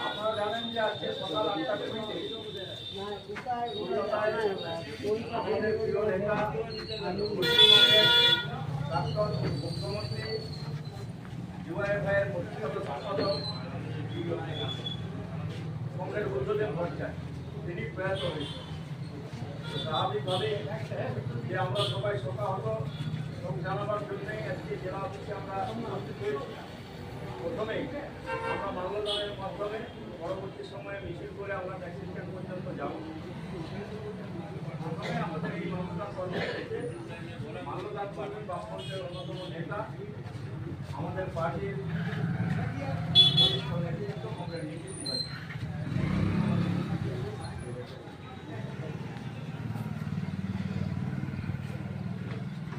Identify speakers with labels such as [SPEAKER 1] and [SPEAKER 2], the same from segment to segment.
[SPEAKER 1] আপনারা জানেন যে আজকে সকাল কলকাতায় আমাদের প্রিয় নেতা পশ্চিমবঙ্গের প্রাক্তন মুখ্যমন্ত্রী ডিওয়াইএফআইয়ের প্রতিষ্ঠাত ভট্টাচার্য তিনি প্রয়াত হয়েছেন স্বাভাবিকভাবে যে আমরা সবাই শোকাহত এবং জানাবার জন্যই আজকে জেলা অফিসে আমরা প্রথমেই আমরা মাল্যদানের মাধ্যমে পরবর্তী সময়ে মিছিল করে আমরা ট্যাক্সি পর্যন্ত যাব। প্রথমে আমাদের এই মাল্যদান কর্মসূচিতে মাল্যদান পার্টির বামপন্থের অন্যতম নেতা, আমাদের পার্টির বরিষ্ঠ নেতৃত্ব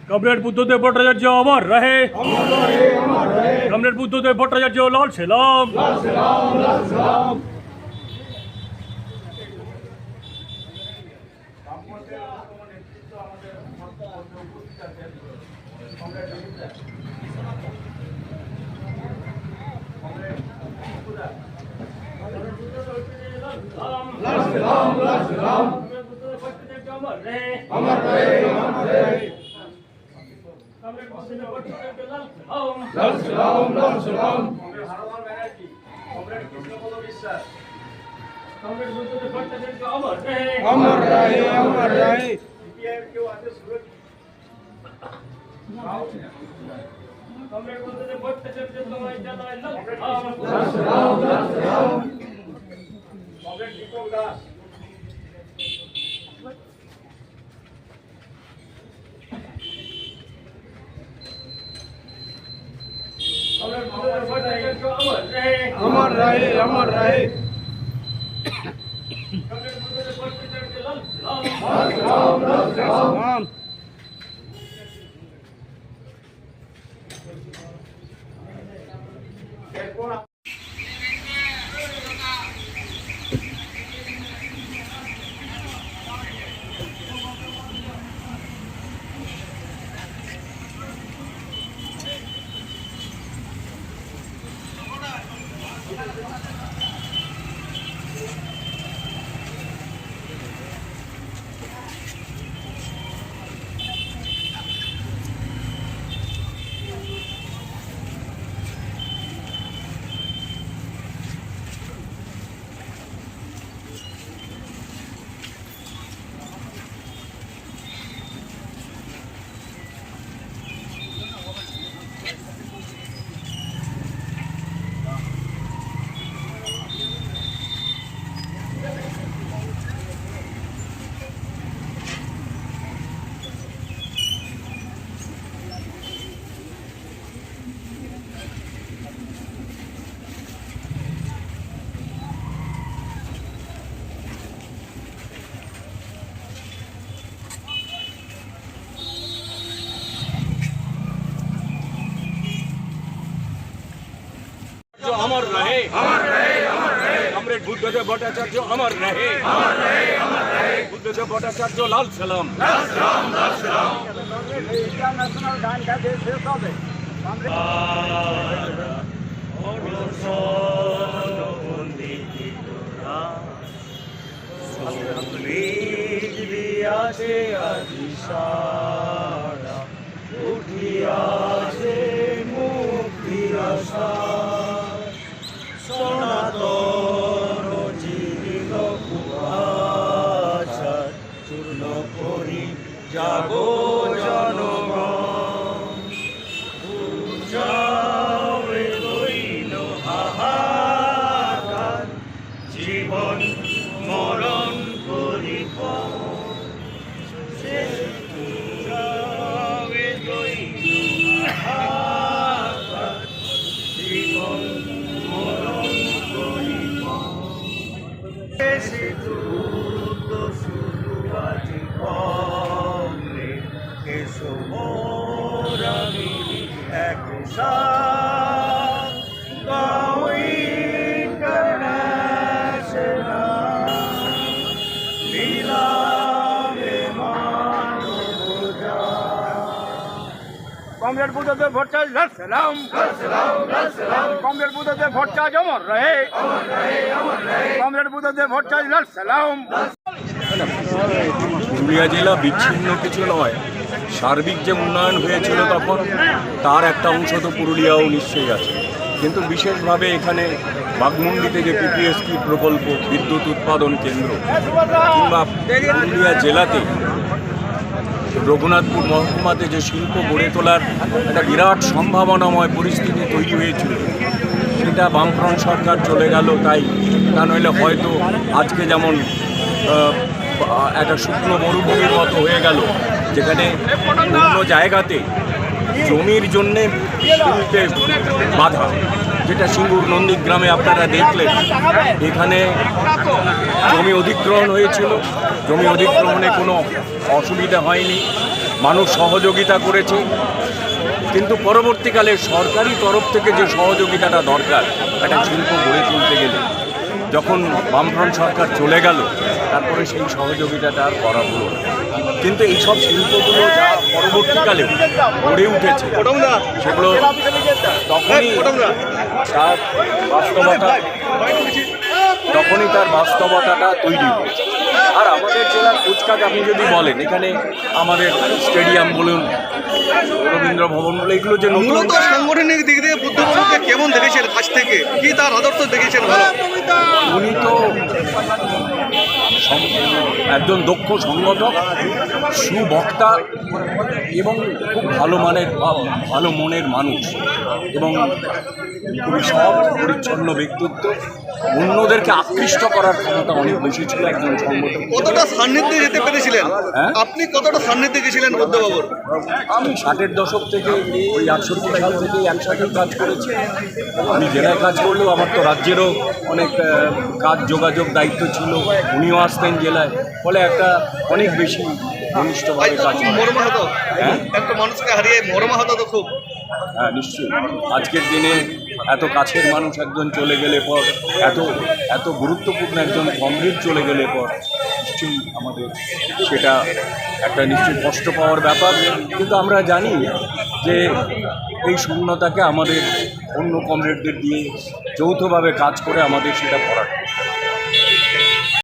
[SPEAKER 1] কংগ্রেস নীতি বিভাগ
[SPEAKER 2] কমরেড বুদ্ধদেব ভট্টাচার্য অমর রহে কমরেড বুদ্ধদেব ভট্টাচার্য লাল সালাম
[SPEAKER 1] লাল সালাম হারোয়ার ব্যানার্জি কমরেড কৃষ্ণপদ বিশ্বাস কমরেড বুদ্ধদেব ভট্টাচার্য অমর রহে
[SPEAKER 3] অমর রহে অমর রহে
[SPEAKER 1] সিপিআইএম কেউ আছে সুরজ
[SPEAKER 3] কমরেড
[SPEAKER 1] বুদ্ধদেব
[SPEAKER 2] ভট্টাচার্য তোমায় জানাই লাল দীপক দাস અમર રહે અમર રહે. રામ રામ বুদ্ধদেব ভট্টাচার্য আমার রহে। বুদ্ধদেব ভট্টাচার্য লাল সালাম।
[SPEAKER 1] ইন্টারন্যাশনাল
[SPEAKER 3] গান গাইতে
[SPEAKER 2] কমরেড ভট্টাচার্য লাল সালাম। কমরেড বুদ্ধদেব ভট্টাচার্য অমর রহে। কমরেড ভট্টাচার্য লাল সালাম।
[SPEAKER 4] পুরুলিয়া জেলা বিচ্ছিন্ন কিছু নয়। সার্বিক যে উন্নয়ন হয়েছিল তখন, তার একটা অংশ তো পুরুলিয়াও নিশ্চয়ই আছে। কিন্তু বিশেষভাবে এখানে বাগমুন্ডিতে যে পিপিএসকি প্রকল্প, বিদ্যুৎ উৎপাদন কেন্দ্র, কিংবা পুরুলিয়া জেলাতে রঘুনাথপুর মহকুমাতে যে শিল্প গড়ে তোলার একটা বিরাট সম্ভাবনাময় পরিস্থিতি তৈরি হয়েছিল, সেটা বামফ্রন্ট সরকার চলে গেল, তাই তা নইলে হয়তো আজকে যেমন একটা শুকনো মরুভূমির মতো হয়ে গেল যেখানে অন্য জায়গাতে জমির জন্যে শিল্পে বাধা, যেটা সিঙ্গুর নন্দীগ্রামে আপনারা দেখলেন। এখানে জমি অধিগ্রহণ হয়েছিল। জমি অধিগ্রহণে কোনো অসুবিধা হয়নি। মানুষ সহযোগিতা করেছে। কিন্তু পরবর্তীকালে সরকারি তরফ থেকে যে সহযোগিতাটা দরকার একটা শিল্প গড়ে তুলতে গেলে যখন বামফ্রন্ট সরকার চলে গেল তারপরে সেই সহযোগিতাটা আর করা হলো কিন্তু এইসব শিল্পগুলো যা পরবর্তীকালে গড়ে উঠেছে সেগুলো তখনই তার বাস্তবতা তখনই তার বাস্তবতাটা তৈরি হয়েছে। আর আমাদের জেলার কুচকাজ আপনি যদি বলেন এখানে আমাদের স্টেডিয়াম বলুন রবীন্দ্র ভবন বলে এগুলো যে
[SPEAKER 5] মূলত সাংগঠনিক দিক দিয়ে বুদ্ধমূলকে কেমন দেখেছেন? কাছ থেকে কি তার আদর্শ দেখেছেন ভালো?
[SPEAKER 4] উনি তো একজন দক্ষ সংগঠক সুবক্তা এবং খুব ভালো মানের ভালো মনের মানুষ এবং খুবই সৎ পরিচ্ছন্ন ব্যক্তিত্ব। অন্যদেরকে আকৃষ্ট করার ক্ষমতা অনেক বেশি ছিল একজন সংগঠক
[SPEAKER 5] কতটা সান্নিধ্যে যেতে পেরেছিলেন?
[SPEAKER 4] হ্যাঁ?
[SPEAKER 5] আপনি কতটা সান্নিধ্যে গেছিলেন বুদ্ধবাবুর
[SPEAKER 4] আমি ষাটের দশক থেকে ওই আটষট্টি সাল থেকেই একসাথেই কাজ করেছি। আমি জেলায় কাজ করলেও আমার তো রাজ্যেরও অনেক কাজ যোগাযোগ দায়িত্ব ছিল। উনিও আসতেন জেলায় ফলে একটা অনেক বেশি ঘনিষ্ঠভাবে কাজ হ্যাঁ?
[SPEAKER 5] একটা মানুষকে হারিয়ে মর্মাহত তো খুব।
[SPEAKER 4] হ্যাঁ নিশ্চয়ই। আজকের দিনে এত কাছের মানুষ একজন চলে গেলে পর এত এত গুরুত্বপূর্ণ একজন কমরেড চলে গেলে পর নিশ্চয়ই আমাদের সেটা একটা নিশ্চয়ই কষ্ট পাওয়ার ব্যাপার। কিন্তু আমরা জানি যে এই শূন্যতাকে আমাদের অন্য কমরেডদের দিয়ে যৌথভাবে কাজ করে আমাদের সেটা ভরাট